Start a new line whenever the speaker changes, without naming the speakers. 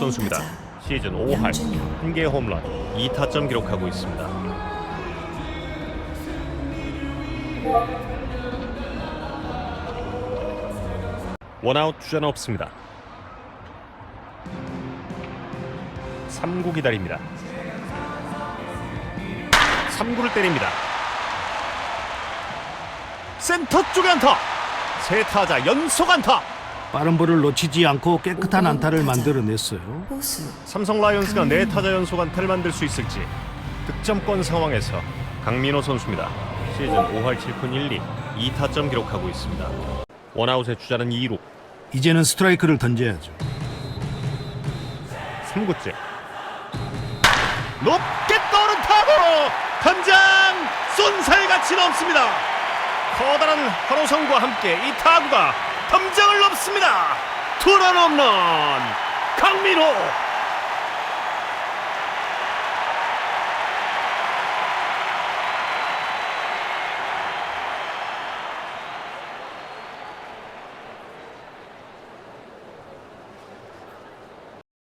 선수입니다. 시즌 5할 1개의 홈런 2타점 기록하고 있습니다. 원아웃 주자는 없습니다. 3구 기다립니다. 3구를 때립니다. 센터 쪽에 안타. 세 타자 연속 안타.
빠른 볼을 놓치지 않고 깨끗한 안타를 만들어냈어요.
호수
삼성 라이온즈가 네 타자 연속 안타를 만들 수 있을지 득점권 상황에서 강민호 선수입니다. 시즌 5할 7푼 1리 2타점 기록하고 있습니다. 원아웃의 주자는 2루
이제는 스트라이크를 던져야죠.
3구째 높게 떠오른 타구 당장 쏜살같이 넘습니다. 커다란 환호성과 함께 이 타구가 담장을 넘습니다. 투런 홈런 강민호